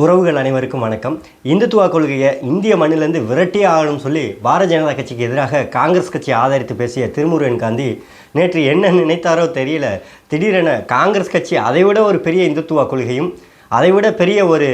உறவுகள் அனைவருக்கும் வணக்கம். இந்துத்துவா கொள்கையை இந்திய மண்ணிலிருந்து விரட்டியே ஆகணும்னு சொல்லி பாரதிய ஜனதா கட்சிக்கு எதிராக காங்கிரஸ் கட்சியை ஆதரித்து பேசிய திருமுருகன் காந்தி நேற்று என்ன நினைத்தாரோ தெரியல. திடீரென காங்கிரஸ் கட்சி அதைவிட ஒரு பெரிய இந்துத்துவா கொள்கையும் அதைவிட பெரிய ஒரு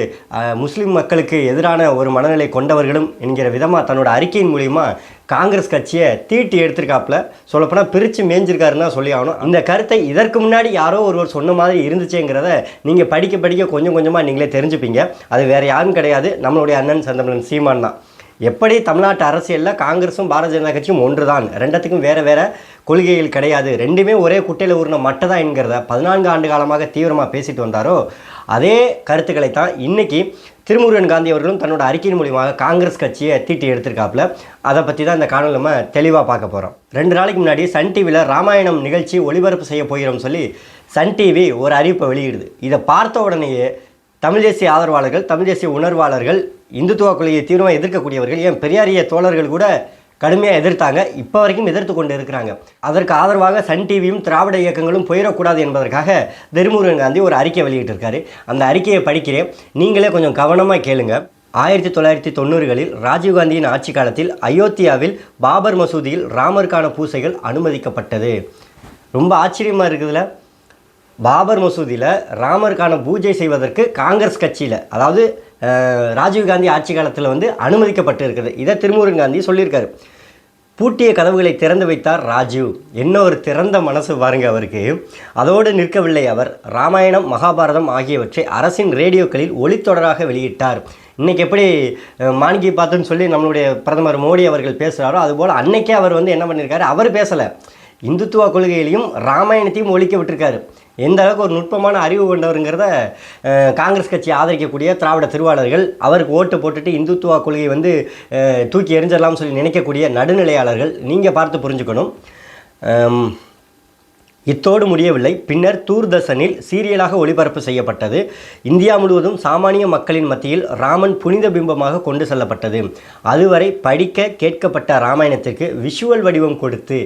முஸ்லீம் மக்களுக்கு எதிரான ஒரு மனநிலை கொண்டவர்களும் என்கிற விதமாக தன்னோட அறிக்கையின் மூலிமா காங்கிரஸ் கட்சியை தீட்டி எடுத்திருக்காப்புல. சொல்லப்போனால் பிரித்து மேய்ஞ்சிருக்காருன்னு தான் சொல்லி ஆகணும். இந்த கருத்தை இதற்கு முன்னாடி யாரோ ஒருவர் சொன்ன மாதிரி இருந்துச்சேங்கிறத நீங்கள் படிக்க படிக்க கொஞ்சம் கொஞ்சமாக நீங்களே தெரிஞ்சுப்பீங்க. அது வேறு யாரும் கிடையாது. நம்மளுடைய அண்ணன் சந்தமன் சீமான் தான். எப்படி தமிழ்நாட்டு அரசியலில் காங்கிரஸும் பாரதிய ஜனதா கட்சியும் ஒன்று தான் ரெண்டத்துக்கும் வேறு வேறு கொள்கைகள் கிடையாது. ரெண்டுமே ஒரே குட்டையில் ஊறின மட்டை தான் என்கிறத பதினான்கு ஆண்டு காலமாக தீவிரமாக பேசிட்டு வந்தாரோ அதே கருத்துக்களை தான் இன்றைக்கி திருமுருகன் காந்தி அவர்களும் தன்னோட அறிக்கையின் மூலியமாக காங்கிரஸ் கட்சியை தீட்டி எடுத்திருக்காப்புல. அதை பற்றி தான் இந்த காணொலி நம்ம தெளிவாக பார்க்க போகிறோம் ரெண்டு நாளைக்கு முன்னாடி சன் டிவியில் ராமாயணம் நிகழ்ச்சி ஒளிபரப்பு செய்ய போகிறோம் சொல்லி சன் டிவி ஒரு அறிவிப்பை வெளியிடுது. இதை பார்த்த உடனேயே தமிழ் தேசிய ஆதரவாளர்கள் தமிழ் தேசிய உணர்வாளர்கள் இந்துத்துவ கொள்கையை தீவிரமாக எதிர்க்கக்கூடியவர்கள் ஏன் பெரியாரிய தோழர்கள் கூட கடுமையாக எதிர்த்தாங்க இப்போ வரைக்கும் எதிர்த்து கொண்டு இருக்கிறாங்க. அதற்கு ஆதரவாக சன் டிவியும் திராவிட இயக்கங்களும் போயிடக்கூடாது என்பதற்காக திருமுருகன் காந்தி ஒரு அறிக்கை வெளியிட்டிருக்காரு. அந்த அறிக்கையை படிக்கிறேன். நீங்களே கொஞ்சம் கவனமாக கேளுங்க. ஆயிரத்தி தொள்ளாயிரத்தி தொண்ணூறுகளில் ராஜீவ்காந்தியின் ஆட்சி காலத்தில் அயோத்தியாவில் பாபர் மசூதியில் ராமருக்கான பூசைகள் அனுமதிக்கப்பட்டது. ரொம்ப ஆச்சரியமாக இருக்குதுல்ல பாபர் மசூதியில் ராமருக்கான பூஜை செய்வதற்கு காங்கிரஸ் கட்சியில் அதாவது ராஜீவ்காந்தி ஆட்சி காலத்தில் வந்து அனுமதிக்கப்பட்டு இருக்குது இதை திருமுருகன் காந்தி சொல்லியிருக்காரு. பூட்டிய கதவுகளை திறந்து வைத்தார் ராஜீவ். என்ன ஒரு திறந்த மனசு பாருங்க அவருக்கு. அதோடு நிற்கவில்லை அவர். ராமாயணம் மகாபாரதம் ஆகியவற்றை அரசின் ரேடியோக்களில் ஒளித்தொடராக வெளியிட்டார். இன்றைக்கி எப்படி மாணிக்கி பார்த்துன்னு சொல்லி நம்மளுடைய பிரதமர் மோடி அவர்கள் பேசுகிறாரோ அதுபோல் அன்னைக்கே அவர் வந்து என்ன பண்ணியிருக்காரு அவர் பேசலை. இந்துத்துவ கொள்கையிலையும் ராமாயணத்தையும் ஒழிக்க விட்டுருக்காரு. எந்த அளவுக்கு ஒரு நுட்பமான அறிவு கொண்டவருங்கிறத காங்கிரஸ் கட்சி ஆதரிக்கக்கூடிய திராவிட திருவாளர்கள் அவருக்கு ஓட்டு போட்டுட்டு இந்துத்துவ கொள்கையை வந்து தூக்கி எறிஞ்சிடலாம்னு சொல்லி நினைக்கக்கூடிய நடுநிலையாளர்கள் நீங்கள் பார்த்து புரிஞ்சுக்கணும். இத்தோடு முடியவில்லை. பின்னர் தூர்தர்ஷனில் சீரியலாக ஒளிபரப்பு செய்யப்பட்டது. இந்தியா முழுவதும் சாமானிய மக்களின் மத்தியில் ராமன் புனித பிம்பமாக கொண்டு செல்லப்பட்டது. அதுவரை படிக்க கேட்கப்பட்ட ராமாயணத்திற்கு விஷுவல் வடிவம் கொடுத்து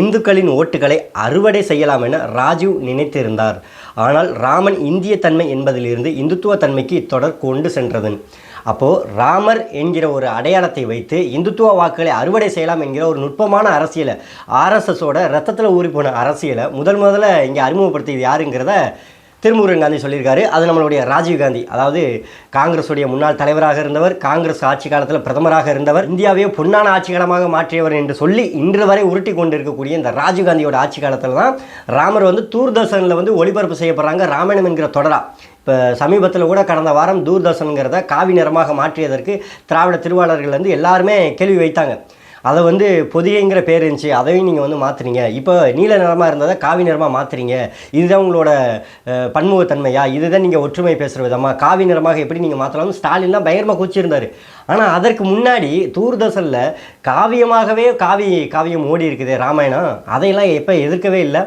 இந்துக்களின் ஓட்டுகளை அறுவடை செய்யலாம் என ராஜீவ் நினைத்திருந்தார். ஆனால் ராமன் இந்திய தன்மை என்பதிலிருந்து இந்துத்துவ தன்மைக்கு இத்தொடர் கொண்டு சென்றது அப்போது ராமர் என்கிற ஒரு அடையாளத்தை வைத்து இந்துத்துவ வாக்குகளை அறுவடை செய்யலாம் என்கிற ஒரு நுட்பமான அரசியலை ஆர்எஸ்எஸோட ரத்தத்தில் ஊறி போன அரசியலை முதல் முதல்ல இங்கே அறிமுகப்படுத்தியது யாருங்கிறத திருமுருகன் காந்தி சொல்லியிருக்காரு. அது நம்மளுடைய ராஜீவ் காந்தி. அதாவது காங்கிரஸுடைய முன்னாள் தலைவராக இருந்தவர் காங்கிரஸ் ஆட்சி காலத்தில் பிரதமராக இருந்தவர் இந்தியாவையே பொன்னான ஆட்சி காலமாக மாற்றியவர் என்று சொல்லி இன்று வரை உருட்டி கொண்டு இருக்கக்கூடிய இந்த ராஜீவ் காந்தியோட ஆட்சி காலத்தில் தான் ராமர் வந்து தூர்தர்ஷனில் வந்து ஒளிபரப்பு செய்யப்படுறாங்க ராமாயணம் என்கிற தொடரா. இப்போ சமீபத்தில் கூட கடந்த வாரம் தூர்தர்ஷனுங்கிறத காவி நிறமாக மாற்றியதற்கு திராவிட திருவாளர்கள் வந்து எல்லாருமே கேள்வி வைத்தாங்க. அதை வந்து பொதியங்கிற பேர் இருந்துச்சு. அதையும் நீங்கள் வந்து மாற்றுறீங்க இப்போ நீல நிறமாக இருந்ததை காவி நிறமாக மாற்றுறீங்க இதுதான் உங்களோட பன்முகத்தன்மையா? இதுதான் நீங்கள் ஒற்றுமை பேசுகிற விதமாக காவி நிறமாக எப்படி நீங்கள் மாற்றலாம் ஸ்டாலின்லாம் பயங்கரமாக கூச்சிருந்தார் ஆனால் அதற்கு முன்னாடி தூர்தர்ஷனில் காவியமாகவே காவி காவியம் ஓடி இருக்குது. ராமாயணம். அதையெல்லாம் எப்போ எதிர்க்கவே இல்லை.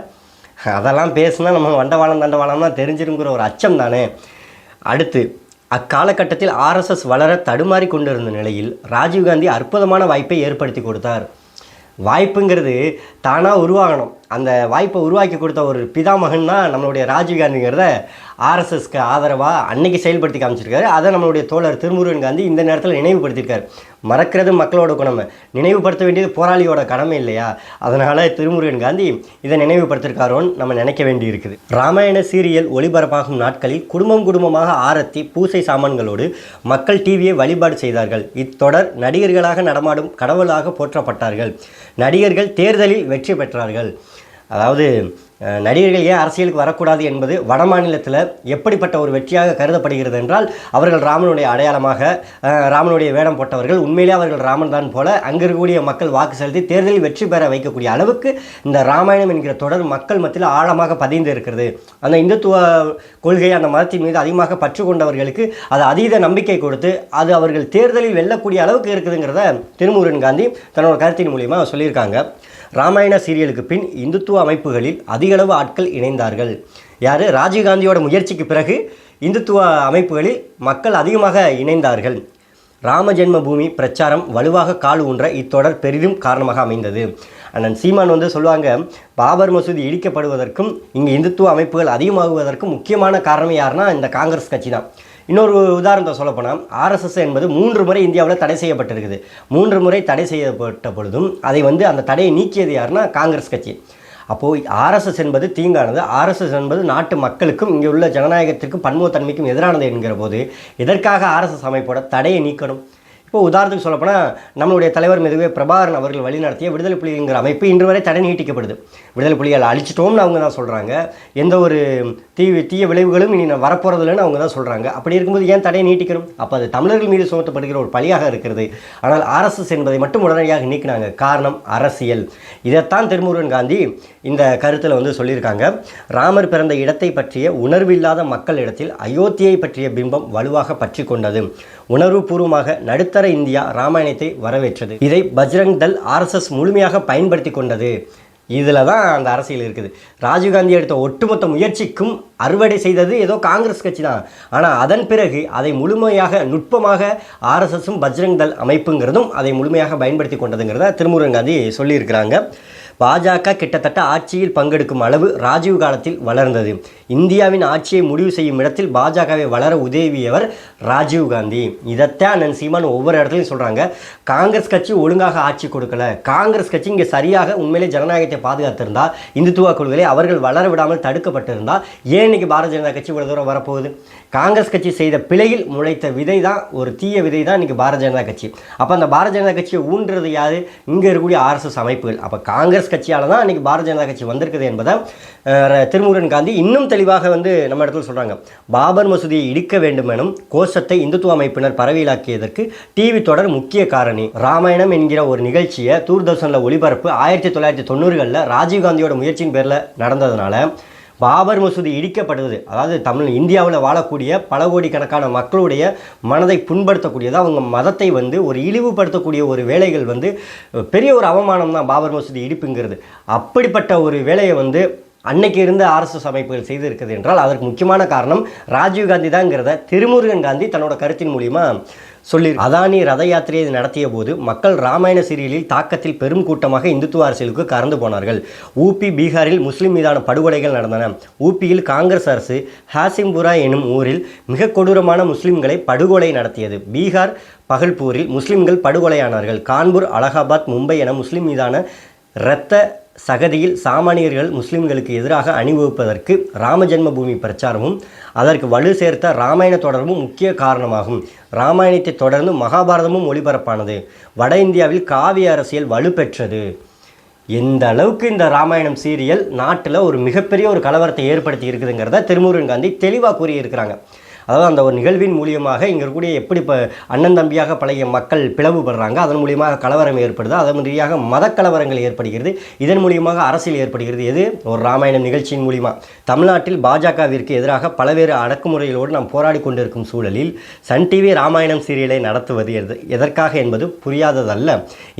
அதெல்லாம் பேசுனா நம்ம வண்டவாளம் தண்டவாளம்னா தெரிஞ்சிருங்கிற ஒரு அச்சம் தானே. அடுத்து அக்காலகட்டத்தில் ஆர்எஸ்எஸ் வளர தடுமாறி கொண்டிருந்த நிலையில் ராஜீவ்காந்தி அற்புதமான வாய்ப்பை ஏற்படுத்தி கொடுத்தார். வாய்ப்புங்கிறது தானாக உருவாகணும். அந்த வாய்ப்பை உருவாக்கி கொடுத்த ஒரு பிதாமகன்னா நம்மளுடைய ராஜீவ்காந்திங்கிறத ஆர்எஸ்எஸ்க்கு ஆதரவாக அன்னைக்கு செயல்படுத்தி காமிச்சிருக்காரு. அதை நம்மளுடைய தோழர் திருமுருகன் காந்தி இந்த நேரத்தில் நினைவுபடுத்தியிருக்காரு. மறக்கிறது மக்களோட குணமை. நினைவுபடுத்த வேண்டியது போராளியோட கடமை இல்லையா? அதனால் திருமுருகன் காந்தி இதை நினைவுபடுத்திருக்காரோன்னு நம்ம நினைக்க வேண்டி இருக்குது ராமாயண சீரியல் ஒளிபரப்பாகும் நாட்களில் குடும்பம் குடும்பமாக ஆரத்தி பூசை சாமான்களோடு மக்கள் டிவியை வழிபாடு செய்தார்கள். இத்தொடர் நடிகர்களாக நடமாடும் கடவுளாக போற்றப்பட்டார்கள். நடிகர்கள் தேர்தலில் வெற்றி பெற்றார்கள். அதாவது நடிகர்கள் ஏன் அரசியலுக்கு வரக்கூடாது என்பது வடமாநிலத்தில் எப்படிப்பட்ட ஒரு வெற்றியாக கருதப்படுகிறது என்றால் அவர்கள் ராமனுடைய அடையாளமாக ராமனுடைய வேடம் போட்டவர்கள் உண்மையிலே அவர்கள் ராமன் தான் போல அங்கே இருக்கக்கூடிய மக்கள் வாக்கு செலுத்தி தேர்தலில் வெற்றி பெற வைக்கக்கூடிய அளவுக்கு இந்த ராமாயணம் என்கிற தொடர் மக்கள் மத்தியில் ஆழமாக பதிந்து இருக்கிறது. அந்த இந்துத்துவ கொள்கை அந்த மதத்தின் மீது அதிகமாக பற்று கொண்டவர்களுக்கு அது அதீத நம்பிக்கை கொடுத்து அது அவர்கள் தேர்தலில் வெல்லக்கூடிய அளவுக்கு இருக்குதுங்கிறத திருமுருகன் காந்தி தன்னோட கருத்தின் மூலியமாக சொல்லியிருக்காங்க. ராமாயண சீரியலுக்கு பின் இந்துத்துவ அமைப்புகளில் அதிகளவு ஆட்கள் இணைந்தார்கள். யார்? ராஜீவ்காந்தியோட முயற்சிக்கு பிறகு இந்துத்துவ அமைப்புகளில் மக்கள் அதிகமாக இணைந்தார்கள். ராம ஜென்மபூமி பிரச்சாரம் வலுவாக கால் ஊன்ற இத்தொடர் பெரிதும் காரணமாக அமைந்தது. அண்ணன் சீமான் வந்து சொல்லுவாங்க பாபர் மசூதி இடிக்கப்படுவதற்கும் இங்கே இந்துத்துவ அமைப்புகள் அதிகமாகுவதற்கும் முக்கியமான காரணம் யாருன்னா இந்த காங்கிரஸ் கட்சி தான். இன்னொரு உதாரணத்தை சொல்லப்போனால் ஆர்எஸ்எஸ் என்பது மூன்று முறை இந்தியாவில் தடை செய்யப்பட்டிருக்குது. மூன்று முறை தடை செய்யப்பட்ட பொழுதும் அதை வந்து அந்த தடையை நீக்கியது யாருன்னா காங்கிரஸ் கட்சி. அப்போது ஆர்எஸ்எஸ் என்பது தீங்கானது. ஆர்எஸ்எஸ் என்பது நாட்டு மக்களுக்கும் இங்கே உள்ள ஜனநாயகத்திற்கும் பன்முகத்தன்மைக்கும் எதிரானது என்கிற போது எதற்காக ஆர்எஸ்எஸ் அமைப்போட தடையை நீக்கணும்? இப்போ உதாரணத்துக்கு சொல்லப்போனால் நம்மளுடைய தலைவர் மெதுவே பிரபாகரன் அவர்கள் வழிநடத்திய விடுதலை புலிங்கிற அமைப்பு இன்று வரை தடை நீட்டிக்கப்படுது. விடுதலை புலிகள் அழிச்சிட்டோம்னு அவங்க தான் சொல்கிறாங்க எந்த ஒரு தீ தீய விளைவுகளும் இனி நான் வரப்போகிறதில்லன்னு அவங்க தான் சொல்கிறாங்க அப்படி இருக்கும்போது ஏன் தடையை நீட்டிக்கணும்? அப்போ அது தமிழர்கள் மீது சுமத்தப்படுகிற ஒரு பழியாக இருக்கிறது. ஆனால் ஆர்எஸ்எஸ் என்பதை மட்டும் உடனடியாக நீக்கினாங்க. காரணம் அரசியல். இதைத்தான் திருமுருகன் காந்தி இந்த கருத்தில் வந்து சொல்லியிருக்காங்க. ராமர் பிறந்த இடத்தை பற்றிய உணர்வில்லாத மக்களிடத்தில் அயோத்தியை பற்றிய பிம்பம் வலுவாக பற்றி கொண்டது. உணர்வுபூர்வமாக நடுத்தர இந்தியா ராமாயணத்தை வரவேற்றது. இதை பஜ்ரங் தள் ஆர்எஸ்எஸ் முழுமையாக பயன்படுத்தி கொண்டது. இதில் தான் அந்த அரசியல் இருக்குது. ராஜீவ்காந்தி எடுத்த ஒட்டுமொத்த முயற்சிக்கும் அறுவடை செய்தது ஏதோ காங்கிரஸ் கட்சி தான். ஆனால் அதன் பிறகு அதை முழுமையாக நுட்பமாக ஆர்எஸ்எஸும் பஜ்ரங் தள் அமைப்புங்கிறதும் அதை முழுமையாக பயன்படுத்தி கொண்டதுங்கிறத திருமுருகன் காந்தி சொல்லியிருக்கிறாங்க. பாஜக கிட்டத்தட்ட ஆட்சியில் பங்கெடுக்கும் அளவு ராஜீவ் காலத்தில் வளர்ந்தது. இந்தியாவின் ஆட்சியை முடிவு செய்யும் இடத்தில் பாஜகவை வளர உதவியவர் ராஜீவ் காந்தி. இதைத்தான் நன் சீமான் ஒவ்வொரு இடத்துலையும் சொல்கிறாங்க காங்கிரஸ் கட்சி ஒழுங்காக ஆட்சி கொடுக்கல. காங்கிரஸ் கட்சி இங்கே சரியாக உண்மையிலே ஜனநாயகத்தை பாதுகாத்திருந்தா இந்துத்துவ கொள்கையை அவர்கள் வளர விடாமல் தடுக்கப்பட்டிருந்தா ஏன் இன்னைக்கு பாரதிய ஜனதா கட்சி இவ்வளோ தூரம் வரப்போகுது? காங்கிரஸ் கட்சி செய்த பிழையில் முளைத்த விதை தான் ஒரு தீய விதை தான் இன்றைக்கி பாரதிய ஜனதா கட்சி. அப்போ அந்த பாரதிய ஜனதா கட்சியை ஊன்றது யாரு? இங்கே இருக்கக்கூடிய ஆர்எஸ்எஸ் அமைப்புகள். அப்போ காங்கிரஸ் கட்சியால் தான் இன்னைக்கு பாரதிய ஜனதா கட்சி வந்திருக்குது என்பதை திருமுருகன் காந்தி இன்னும் தெளிவாக வந்து நம்ம இடத்துல சொல்கிறாங்க பாபர் மசூதியை இடிக்க வேண்டும் எனும் கோஷத்தை இந்துத்துவ அமைப்பினர் பரவியலாக்கியதற்கு டிவி தொடர் முக்கிய காரணி. ராமாயணம் என்கிற ஒரு நிகழ்ச்சியை தூர்தர்ஷனில் ஒளிபரப்பு ஆயிரத்தி தொள்ளாயிரத்தி தொண்ணூறுகளில் ராஜீவ்காந்தியோட முயற்சியின் பேரில் நடந்ததுனால பாபர் மசூதி இடிக்கப்படுவது அதாவது தமிழ் இந்தியாவில் வாழக்கூடிய பல கோடிக்கணக்கான மக்களுடைய மனதை புண்படுத்தக்கூடியது அவங்க மதத்தை வந்து ஒரு இழிவுபடுத்தக்கூடிய ஒரு வேலைகள் வந்து பெரிய ஒரு அவமானம் தான் பாபர் மசூதி இடிப்புங்கிறது. அப்படிப்பட்ட ஒரு வேலையை வந்து அன்னைக்கு இருந்த ஆர்எஸ்எஸ் அமைப்புகள் செய்திருக்கிறது என்றால் அதற்கு முக்கியமான காரணம் ராஜீவ் காந்தி தாங்கிறத திருமுருகன் காந்தி தன்னோட கருத்தின் மூலியமா சொல்லி அதானி ரத யாத்திரையை நடத்திய போது மக்கள் ராமாயண சீரியலில் தாக்கத்தில் பெரும் கூட்டமாக இந்துத்துவ அரசியலுக்கு கறந்து போனார்கள். ஊபி பீகாரில் முஸ்லிம் மீதான படுகொலைகள் நடந்தன. ஊபியில் காங்கிரஸ் அரசு ஹாசிம்புரா எனும் ஊரில் மிக கொடூரமான முஸ்லிம்களை படுகொலை நடத்தியது. பீகார் பகல்பூரில் முஸ்லிம்கள் படுகொலையானார்கள். கான்பூர் அலகாபாத் மும்பை என முஸ்லிம் மீதான இரத்த சகதியில் சாமானியர்கள் முஸ்லிம்களுக்கு எதிராக அணிவகுப்பதற்கு ராமஜென்மபூமி பிரச்சாரமும் அதற்கு வலு சேர்த்த ராமாயண தொடர்பும் முக்கிய காரணமாகும். ராமாயணத்தை தொடர்ந்து மகாபாரதமும் ஒளிபரப்பானது. வட இந்தியாவில் காவிய அரசியல் வலுப்பெற்றது எந்த அளவுக்கு இந்த ராமாயணம் சீரியல் நாட்டில் ஒரு மிகப்பெரிய ஒரு கலவரத்தை ஏற்படுத்தி இருக்குதுங்கிறத திருமுருகன் காந்தி தெளிவாக கூறியிருக்கிறாங்க. அதாவது அந்த ஒரு நிகழ்வின் மூலியமாக இங்கே இருக்கக்கூடிய எப்படி இப்போ அண்ணன் தம்பியாக பழைய மக்கள் பிளவுபடுறாங்க அதன் மூலியமாக கலவரம் ஏற்படுது அதன் ரீதியாக மதக்கலவரங்கள் ஏற்படுகிறது இதன் மூலியமாக அரசியல் ஏற்படுகிறது. எது? ஒரு ராமாயணம் நிகழ்ச்சியின் மூலியமாக தமிழ்நாட்டில் பாஜகவிற்கு எதிராக பல்வேறு அடக்குமுறைகளோடு நாம் போராடி கொண்டிருக்கும் சூழலில் சன் டிவி ராமாயணம் சீரியலை நடத்துவது எது எதற்காக என்பது புரியாததல்ல.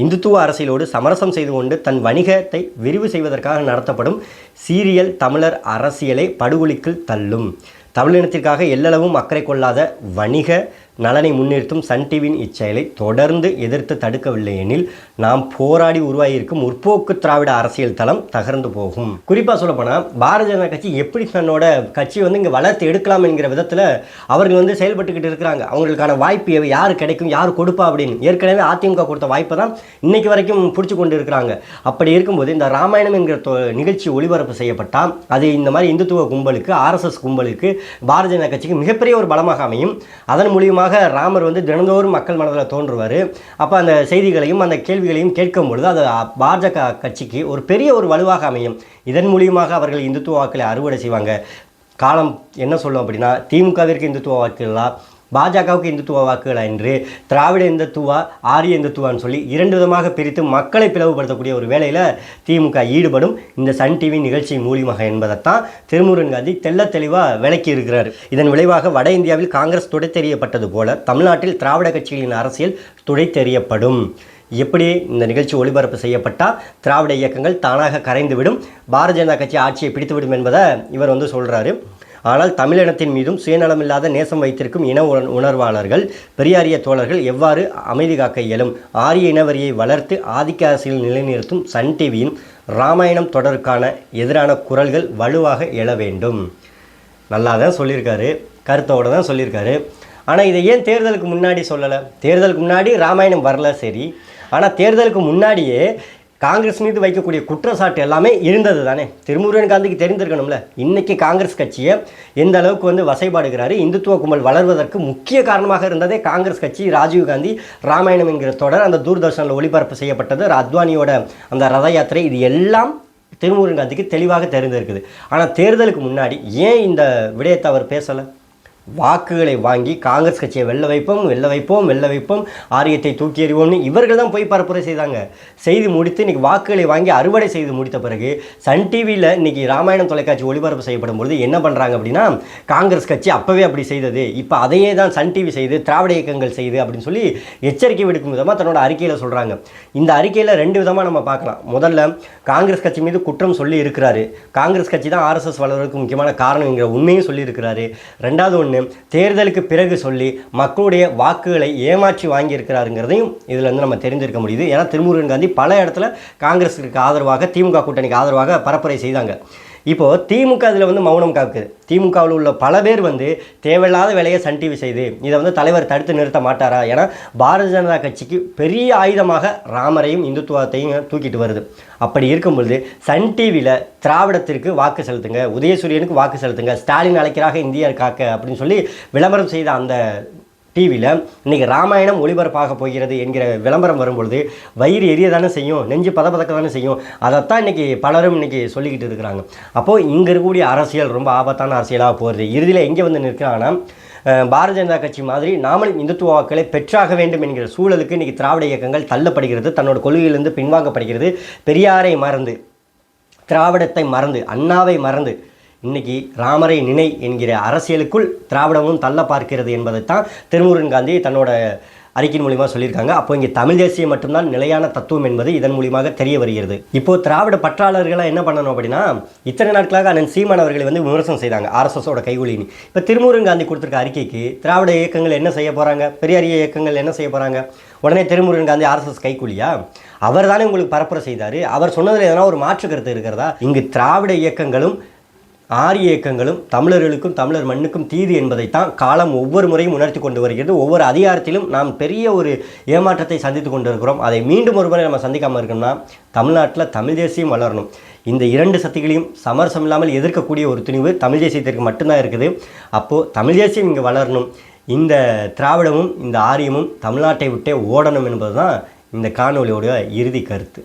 இந்துத்துவ அரசியலோடு சமரசம் செய்து கொண்டு தன் வணிகத்தை விரிவு செய்வதற்காக நடத்தப்படும் சீரியல் தமிழர் அரசியலை படுகொலிக்குள் தள்ளும். தமிழினத்திற்காக எல்லளவும் அக்கறை கொள்ளாத வணிக நலனை முன்னிறுத்தும் சன் டிவியின் இச்செயலை தொடர்ந்து எதிர்த்து தடுக்கவில்லை எனில் நாம் போராடி உருவாகியிருக்கும் முற்போக்கு திராவிட அரசியல் தளம் தகர்ந்து போகும். குறிப்பாக சொல்லப்போனால் பாரதிய ஜனதா கட்சி எப்படி தன்னோட கட்சி வந்து இங்கே வளர்த்து எடுக்கலாம் என்கிற விதத்தில் அவர்கள் வந்து செயல்பட்டுக்கிட்டு இருக்கிறாங்க. அவங்களுக்கான வாய்ப்பு யார் கிடைக்கும்? யார் கொடுப்பா அப்படின்னு? ஏற்கனவே அதிமுக கொடுத்த வாய்ப்பை தான் இன்னைக்கு வரைக்கும் பிடிச்சி கொண்டு இருக்கிறாங்க. அப்படி இருக்கும்போது இந்த ராமாயணம் என்கிற தொ- நிகழ்ச்சி ஒளிபரப்பு செய்யப்பட்டால் அது இந்த மாதிரி இந்துத்துவ கும்பலுக்கு ஆர்எஸ்எஸ் கும்பலுக்கு பாரதிய ஜனதா கட்சிக்கு மிகப்பெரிய ஒரு பலமாக அமையும். அதன் மூலியமாக ராமர் வந்து தினந்தோறும் மக்கள் மனதில் தோன்றுவார். அப்போ அந்த செய்திகளையும் அந்த கேள்விகளையும் கேட்கும் பொழுது அது பாஜக கட்சிக்கு ஒரு பெரிய ஒரு வலுவாக அமையும். இதன் மூலியமாக அவர்கள் இந்துத்துவ வாக்களை அறுவடை செய்வாங்க. காலம் என்ன சொல்லும் அப்படின்னா திமுகவிற்கு இந்துத்துவ வாக்குகளா பாஜகவுக்கு இந்துத்துவ வாக்குகளா என்று திராவிட இந்துத்துவா ஆரிய இந்துத்துவான்னு சொல்லி இரண்டு விதமாக பிரித்து மக்களை பிளவுபடுத்தக்கூடிய ஒரு வேலையில் திமுக ஈடுபடும் இந்த சன் டிவி நிகழ்ச்சி மூலியமாக என்பதைத்தான் திருமுருகன் காந்தி தெல்ல தெளிவாக விளக்கி இருக்கிறார். இதன் விளைவாக வட இந்தியாவில் காங்கிரஸ் துடைத்தெறியப்பட்டது போல தமிழ்நாட்டில் திராவிட கட்சிகளின் அரசியல் துடைத்தெறியப்படும் எப்படி இந்த நிகழ்ச்சி ஒளிபரப்பு செய்யப்பட்டால் திராவிட இயக்கங்கள் தானாக கரைந்துவிடும். பாரதிய ஜனதா கட்சி ஆட்சியை பிடித்துவிடும் என்பதை இவர் வந்து சொல்கிறாரு ஆனால் தமிழினத்தின் மீதும் சுயநலமில்லாத நேசம் வைத்திருக்கும் இன உணர்வாளர்கள் பெரியாரிய தோழர்கள் எவ்வாறு அமைதி காக்க இயலும்? ஆரிய இனவரியை வளர்த்து ஆதிக்க அரசியல் நிலைநிறுத்தும் சன் டிவியின் ராமாயணம் தொடருக்கான எதிரான குரல்கள் வலுவாக எழ வேண்டும். நல்லா தான் சொல்லியிருக்காரு. கருத்தோடு தான் சொல்லியிருக்காரு. ஆனால் இதை ஏன் தேர்தலுக்கு முன்னாடி சொல்லலை? தேர்தலுக்கு முன்னாடி ராமாயணம் வரல சரி. ஆனால் தேர்தலுக்கு முன்னாடியே காங்கிரஸ் மீது வைக்கக்கூடிய குற்றச்சாட்டு எல்லாமே இருந்தது தானே? திருமுருகன் காந்திக்கு தெரிந்திருக்கணும்ல. இன்னைக்கு காங்கிரஸ் கட்சியை எந்த அளவுக்கு வந்து வசைபாடுகிறாரு இந்துத்துவ கும்பல் வளர்வதற்கு முக்கிய காரணமாக இருந்ததே காங்கிரஸ் கட்சி. ராஜீவ் காந்தி ராமாயணம் என்கிற தொடர் அந்த தூர்தர்ஷனில் ஒளிபரப்பு செய்யப்பட்டது. அத்வானியோட அந்த ரத யாத்திரை இது எல்லாம் திருமுருகன் காந்திக்கு தெளிவாக தெரிந்திருக்குது. ஆனால் தேர்தலுக்கு முன்னாடி ஏன் இந்த விடயத்தை அவர் பேசலை? வாக்குகளை வாங்கி காங்கிரஸ் கட்சியை வெல்ல வைப்போம் வெல்ல வைப்போம் வெல்ல வைப்போம். ஆரியத்தை தூக்கி எறிவோம்னு இவர்கள் தான் போய் பரப்புரை செய்தாங்க. செய்து முடித்து இன்றைக்கி வாக்குகளை வாங்கி அறுவடை செய்து முடித்த பிறகு சன் டிவியில் இன்றைக்கி ராமாயணம் தொலைக்காட்சி ஒளிபரப்பு செய்யப்படும் பொழுது என்ன பண்ணுறாங்க அப்படின்னா காங்கிரஸ் கட்சி அப்போவே அப்படி செய்தது. இப்போ அதையே தான் சன் டிவி செய்து திராவிட இயக்கங்கள் செய்து அப்படின்னு சொல்லி எச்சரிக்கை விடுக்கும் விதமாக தன்னோட அறிக்கையில் சொல்கிறாங்க இந்த அறிக்கையில் ரெண்டு விதமாக நம்ம பார்க்கலாம். முதல்ல காங்கிரஸ் கட்சி மீது குற்றம் சொல்லி இருக்கிறாரு. காங்கிரஸ் கட்சி தான் ஆர்எஸ்எஸ் வளர்வதற்கு முக்கியமான காரணம்ங்கிற உண்மையும் சொல்லியிருக்கிறாரு ரெண்டாவது ஒன்று தேர்தலுக்கு பிறகு சொல்லி மக்களுடைய வாக்குகளை ஏமாற்றி வாங்கியிருக்கிறாருங்கிறதையும் இதில் வந்து நம்ம தெரிஞ்சிருக்க முடியுது. ஏன்னா திருமுருகன் காந்தி பல இடத்துல காங்கிரஸுக்கு ஆதரவாக திமுக கூட்டணிக்கு ஆதரவாக பரப்புரை செய்தாங்க. இப்போது திமுக அதில் வந்து மௌனம் காக்குது. திமுகவில் உள்ள பல பேர் வந்து தேவையில்லாத வேலையை சன் டிவி செய்து இதை வந்து தலைவர் தடுத்து நிறுத்த மாட்டாரா? ஏன்னா பாரதிய ஜனதா கட்சிக்கு பெரிய ஆயுதமாக ராமரையும் இந்துத்துவத்தையும் தூக்கிட்டு வருது. அப்படி இருக்கும் பொழுது சன் டிவியில் திராவிடத்திற்கு வாக்கு செலுத்துங்க உதயசூரியனுக்கு வாக்கு செலுத்துங்க ஸ்டாலின் அழைக்கிறாக இந்தியா காக்க அப்படின்னு சொல்லி விளம்பரம் செய்த அந்த டிவியில் இன்றைக்கி ராமாயணம் ஒளிபரப்பாக போகிறது என்கிற விளம்பரம் வரும்பொழுது வயிறு எரிய தானே செய்யும் நெஞ்சு பதப்பதக்க தானே செய்யும். அதைத்தான் இன்றைக்கி பலரும் இன்றைக்கி சொல்லிக்கிட்டு இருக்கிறாங்க. அப்போது இங்கே இருக்கக்கூடிய அரசியல் ரொம்ப ஆபத்தான அரசியலாக போகிறது இறுதியில் எங்கே வந்து நிற்கிறாங்கன்னா பாரதிய ஜனதா கட்சி மாதிரி நாமளும் இந்துத்துவ வாக்களை பெற்றாக வேண்டும் என்கிற சூழலுக்கு இன்றைக்கி திராவிட இயக்கங்கள் தள்ளப்படுகிறது தன்னோட கொள்கையிலிருந்து பின்வாங்கப்படுகிறது. பெரியாரை மறந்து திராவிடத்தை மறந்து அண்ணாவை மறந்து இன்னைக்கு ராமரை நினை என்கிற அரசியலுக்குள் திராவிடமும் தள்ள பார்க்கிறது என்பதைத்தான் திருமுருகன் காந்தி தன்னோட அறிக்கையின் மூலியமாக சொல்லியிருக்காங்க. அப்போ இங்கே தமிழ் தேசியம் மட்டும்தான் நிலையான தத்துவம் என்பது இதன் மூலியமாக தெரிய வருகிறது. இப்போ திராவிட பற்றாளர்களாக என்ன பண்ணணும் அப்படின்னா இத்தனை நாட்களாக அண்ணன் சீமான் அவர்களை வந்து விமர்சனம் செய்தாங்க ஆர்எஸ்எஸோட கைகூலின்னு. இப்போ திருமுருகன் காந்தி கொடுத்துருக்க அறிக்கைக்கு திராவிட இயக்கங்கள் என்ன செய்ய போகிறாங்க பெரியாரிய இயக்கங்கள் என்ன செய்ய போகிறாங்க உடனே திருமுருகன் காந்தி ஆர்எஸ்எஸ் கைகூலியா? அவர் தானே உங்களுக்கு பரப்புரை செய்தார். அவர் சொன்னதில் எதனா ஒரு மாற்று கருத்து இருக்கிறதா? இங்கு திராவிட இயக்கங்களும் ஆரிய இயக்கங்களும் தமிழர்களுக்கும் தமிழர் மண்ணுக்கும் தீது என்பதைத்தான் காலம் ஒவ்வொரு முறையும் உணர்த்தி கொண்டு வருகிறது. ஒவ்வொரு அதிகாரத்திலும் நாம் பெரிய ஒரு ஏமாற்றத்தை சந்தித்து கொண்டு இருக்கிறோம் அதை மீண்டும் ஒரு முறை நம்ம சந்திக்காமல் இருக்கணும்னா தமிழ்நாட்டில் தமிழ் தேசியம் வளரணும். இந்த இரண்டு சக்திகளையும் சமரசம் இல்லாமல் எதிர்க்கக்கூடிய ஒரு துணிவு தமிழ் தேசியத்திற்கு மட்டும்தான் இருக்குது. அப்போது தமிழ் தேசியம் இங்கே வளரணும். இந்த திராவிடமும் இந்த ஆரியமும் தமிழ்நாட்டை விட்டே ஓடணும் என்பது தான் இந்த காணொலியோட இறுதி கருத்து.